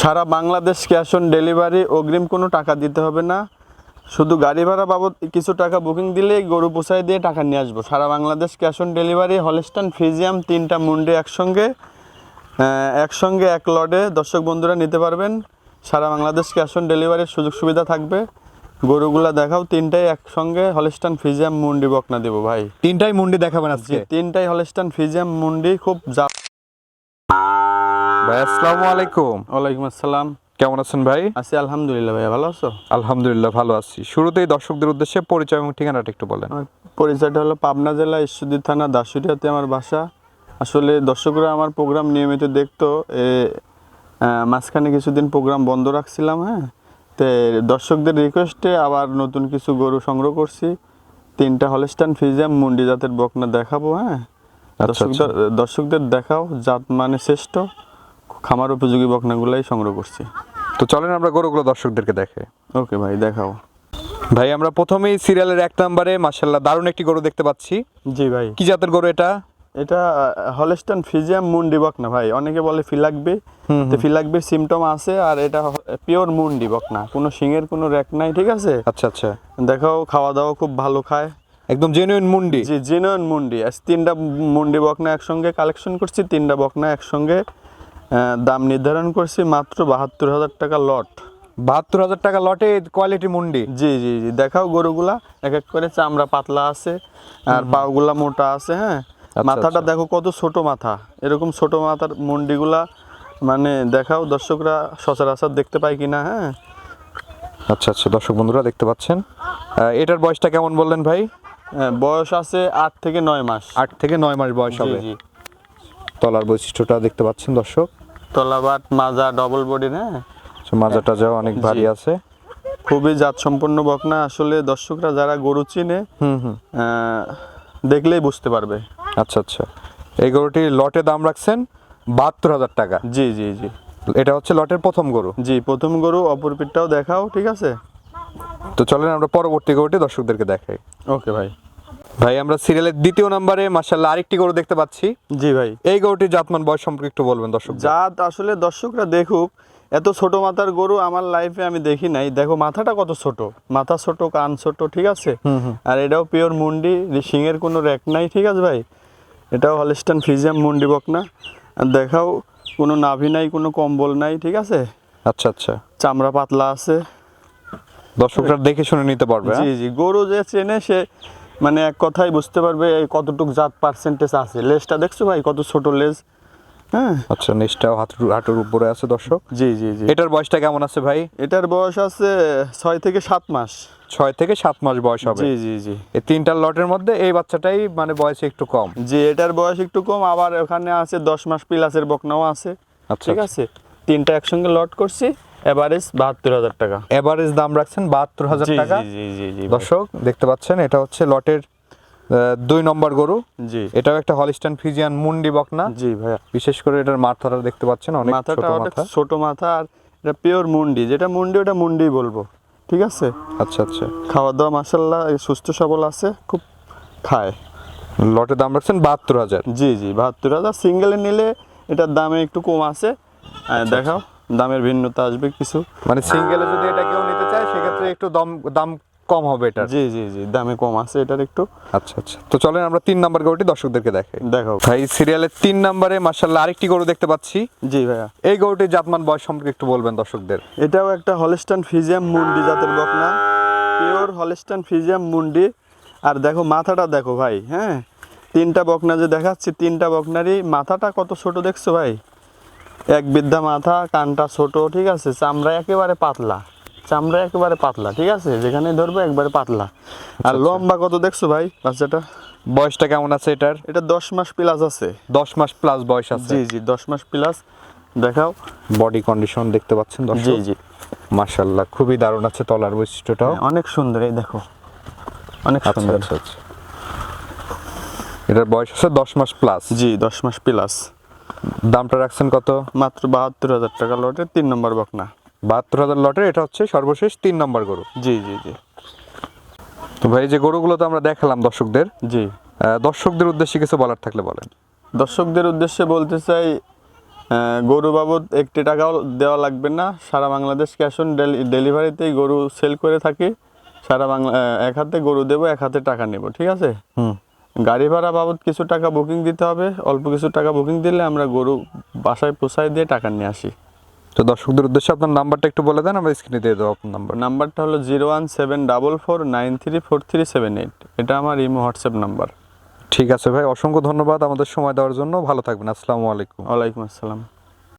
Sara Bangladesh cash on delivery অগ্রিম কোনো টাকা দিতে হবে না। শুধু গাড়ি ভাড়া বাবদ কিছু টাকা বুকিং দিলেই গরু পোষায় দিয়ে টাকা নিয়ে আসব। সারা Bangladesh cash on delivery Holstein Friesian তিনটা মুন্ডে একসঙ্গে। একসঙ্গে এক লডে দর্শক বন্ধুরা নিতে পারবেন। সারা বাংলাদেশ ক্যাশ অন ডেলিভারির সুযোগ সুবিধা থাকবে। গরুগুলা দেখাও তিনটাই একসঙ্গে হলস্টান ফ্রিজিয়াম মুন্ডি বকনা দেবো ভাই। তিনটাই মুন্ডি দেখাবেন আজকে? তিনটাই হলস্টান ফ্রিজিয়াম মুন্ডি খুব ভাই আসসালামু আলাইকুম। ওয়ালাইকুম আসসালাম। কেমন আছেন ভাই? আছি আলহামদুলিল্লাহ ভাইয়া ভালো আছো? আলহামদুলিল্লাহ ভালো আছি। শুরুতেই দর্শকদের উদ্দেশ্যে পরিচয় এবং ঠিকানাটা একটু বলেন। পরিচয়টা হলো পাবনা জেলা ঈশ্বরদী থানা দাসুরিয়াতে আমার বাসা। আসলে দর্শকরা আমার প্রোগ্রাম নিয়মিত দেখতো। এ, মাঝখানে কিছুদিন প্রোগ্রাম বন্ধ রাখছিলাম হ্যাঁ? তো দর্শকদের রিকোয়েস্টে আবার নতুন কিছু গরু সংগ্রহ করছি। তিনটা হলস্টান ফিজিয়াম মুন্ডি জাতের বকনা দেখাবো হ্যাঁ? আচ্ছা, দর্শকদের দর্শকদের দেখাও জাত মানে শ্রেষ্ঠ। খামার উপযোগী বকনাগুলাই সংগ্রহ করছি। তো চলেন আমরা গরুগুলো দর্শকদেরকে দেখে ওকে ভাই দেখাও। ভাই আমরা প্রথমেই সিরিয়ালের এক নম্বরে মাসাল্লাহ দারুণ একটি গরু দেখতে পাচ্ছি। জি ভাই। কি জাতের গরু এটা? এটা হলস্টান ফিজিয়াম মুন্ডি বক না ভাই। অনেকে বলে ফিলাকবি তো ফিলাকবির সিমটম আছে আর এটা পিওর মুন্ডি বক না কোনো শিঙের কোনো র্যাক নাই ঠিক আছে? আচ্ছা আচ্ছা। দেখাও খাওয়া দাওয়া খুব ভালো খায়। একদম জেনুইন মুন্ডি? জি জেনুইন মুন্ডি। আজ তিনটা মুন্ডি বকনা একসঙ্গে কালেকশন করছি তিনটা বকনা একসঙ্গে দাম নির্ধারণ করছি মাত্র বাহাত্তর হাজার টাকা লট। বাহাত্তর হাজার টাকা লটে কোয়ালিটি মুন্ডি। জি জি জি। দেখাও গরুগুলা। এক এক করে চামড়া পাতলা আছে আর পাগুলা মোটা আছে হ্যাঁ? মাথাটা আচ্ছা। দেখো কত ছোট মাথা। এরকম ছোট মাথার মুন্ডিগুলা মানে দেখাও দর্শকরা সচরাচর দেখতে পায় কিনা হ্যাঁ? আচ্ছা আচ্ছা। দর্শক বন্ধুরা দেখতে পাচ্ছেন। এটার বয়সটা কেমন বললেন ভাই? হ্যাঁ, বয়স আছে আট থেকে নয় মাস। আট থেকে নয় মাস বয়স হবে। তলার বৈশিষ্ট্যটা দেখতে পাচ্ছেন দর্শক। তলাবাট মাজা ডবল বডি হ্যাঁ আচ্ছা, মাজা টাজাও অনেক ভারী আছে। খুবই জাত সম্পন্ন বকনা। আসলে দর্শকরা যারা গরু চিনে হুম হুম। দেখলেই বুঝতে পারবে। আচ্ছা আচ্ছা। এই গরুটির লটে দাম রাখছেন বাহাত্তর হাজার টাকা। জি জি জি। এটা হচ্ছে লটের প্রথম গরু। জি প্রথম গরু অপর পিঠটাও দেখাও ঠিক আছে? তো চলেন আমরা পরবর্তী গরুটি দর্শকদেরকে দেখাই। ওকে ভাই। ভাই আমরা সিরিয়ালের দ্বিতীয় নম্বরে মাসাল্লাহ আরেকটি গরু দেখতে পাচ্ছি। জি ভাই। এই গরুটির জাতমান বয়স সম্পর্কে একটু বলবেন দর্শক জাত আসলে দর্শকরা দেখুক এত ছোট মাথার গরু আমার লাইফে আমি দেখি নাই। দেখো মাথাটা কত ছোট? মাথা ছোট কান ছোট ঠিক আছে? আর এটাও পিওর মুন্ডি সিংয়ের কোনো র্যাক নাই ঠিক আছে ভাই? এটাও হলস্টান ফিজিয়াম মুন্ডি বকনা। আর দেখাও কোনো নাভি নাই কোনো কম্বল নাই ঠিক আছে? আচ্ছা আচ্ছা। চামড়া পাতলা আছে। দর্শকরা দেখে শুনে নিতে পারবে জি হ্যাঁ? জি গরু যে চেনে সে মানে এক কথাই বুঝতে পারবে এই কতটুক জাত পার্সেন্টেজ আছে। লেজটা দেখছ ভাই কত ছোট লেজ? হ্যাঁ? আচ্ছা নিচটাও হাঁটুর হাঁটুর উপরে আছে দর্শক। জি জি জি। এটার বয়সটা কেমন আছে ভাই? এটার বয়স আছে ছয় থেকে সাত মাস। ছয় থেকে সাত মাস বয়স হবে। জি জি জি। এই তিনটার লটের মধ্যে এই বাচ্চাটাই মানে বয়সে একটু কম। জি এটার বয়স একটু কম আবার ওখানে আছে দশ মাস প্লাসের বকনাও আছে। আচ্ছা ঠিক আছে? তিনটা একসঙ্গে লট করছি। এভারেজ বাহাত্তর হাজার টাকা। এভারেজ দাম রাখছেন বাহাত্তর হাজার টাকা জি জি জি জি ভাই। দর্শক দেখতে পাচ্ছেন এটা হচ্ছে লটের দুই নম্বর গরু। জি। এটাও একটা হলিস্টান ফিজিয়ান মুন্ডি বকনা। জি ভাইয়া। বিশেষ করে এটার মাথাটা দেখতে পাচ্ছেন অনেক ছোট মাথাটা মাথা। ছোট মাথা আর এটা পিওর মুন্ডি। যেটা মুন্ডি ওটা মুন্ডি বলব। ঠিক আছে? আচ্ছা আচ্ছা। খাওয়া দাওয়া মাসাল্লাহ সুস্থ সবল আছে খুব খায়। লটের দাম রাখছেন বাহাত্তর হাজার। জি জি বাহাত্তর হাজার। সিঙ্গেলে নিলে এটার দামে একটু কম আছে। দেখাও। দামের ভিন্নতা আসবে কিছু। মানে সিঙ্গেলে যদি এটা কেউ নিতে চায় সেক্ষেত্রে একটু দাম দাম কম হবে এটা জি জি জি দামে কম আছে এটার একটু। আচ্ছা আচ্ছা। তো চলেন আমরা তিন নাম্বার গরুটি দর্শকদেরকে দেখাই। দেখো ভাই সিরিয়ালের তিন নাম্বারে মার্শাল্লাহ আরেকটি গরু দেখতে পাচ্ছি। জি ভাইয়া। এই গরুটির জাতমান বয়স সম্পর্কে একটু বলবেন দর্শকদের। এটাও একটা হলস্টান ফিজিয়াম মুন্ডি জাতের বকনা পিওর হলস্টান ফিজিয়াম মুন্ডি। আর দেখো মাথাটা দেখো ভাই হ্যাঁ? তিনটা বকনা যে দেখাচ্ছি তিনটা বকনারই মাথাটা কত ছোট দেখছ ভাই? এক বিদ্যা মাথা কানটা ছোট ঠিক আছে? চামড়া একেবারে পাতলা। চামড়া একেবারে পাতলা ঠিক আছে? যেখানে ধরবে একবারে পাতলা। আর লম্বা কত দেখছ ভাই বাচ্চাটা? বয়সটা কেমন আছে এটার? এটা দশ মাস প্লাস আছে। দশ মাস প্লাস বয়স আছে। জি জি দশ মাস প্লাস দেখাও। বডি কন্ডিশন দেখতে পাচ্ছেন জি জি। মার্শাল্লাহ খুবই দারুণ আছে তলার বৈশিষ্ট্যটাও। অনেক সুন্দর এই দেখো। অনেক আচ্ছা সুন্দর। আচ্ছা আচ্ছা। এটার বয়স আছে দশ মাস প্লাস জি দশ মাস প্লাস দামটা রাখছেন কত? মাত্র বাহাত্তর হাজার টাকা লটের তিন নম্বর বকনা। বাহাত্তর হাজার লটের এটা হচ্ছে সর্বশেষ তিন নম্বর গরু। জি জি জি। তো ভাই যে গরুগুলো তো আমরা দেখালাম দর্শকদের। জি। দর্শকদের উদ্দেশ্যে কিছু বলার থাকলে বলেন। দর্শকদের উদ্দেশ্যে বলতে চাই গরু বাবদ একটি টাকাও দেওয়া লাগবে না। সারা বাংলাদেশ ক্যাশ অন ডেলিভারিতেই গরু সেল করে থাকি। সারা বাংলা এক হাতে গরু দেবো এক হাতে টাকা নেব ঠিক আছে? হুম। গাড়ি ভাড়া বাবদ কিছু টাকা বুকিং দিতে হবে। অল্প কিছু টাকা বুকিং দিলে আমরা গরু বাসায় পোষায় দিয়ে টাকা নিয়ে আসি। তো দর্শকদের উদ্দেশ্যে আপনার নাম্বারটা একটু বলে দেন আমরা স্ক্রিনে দিয়ে দেবো আপনার নাম্বার। নাম্বারটা হলো zero one seven double four nine three four three seven eight. এটা আমার ইমো হোয়াটসঅ্যাপ নাম্বার। ঠিক আছে ভাই অসংখ্য ধন্যবাদ আমাদের সময় দেওয়ার জন্য। ভালো থাকবেন আসসালামু আলাইকুম। ওয়ালাইকুম আসসালাম।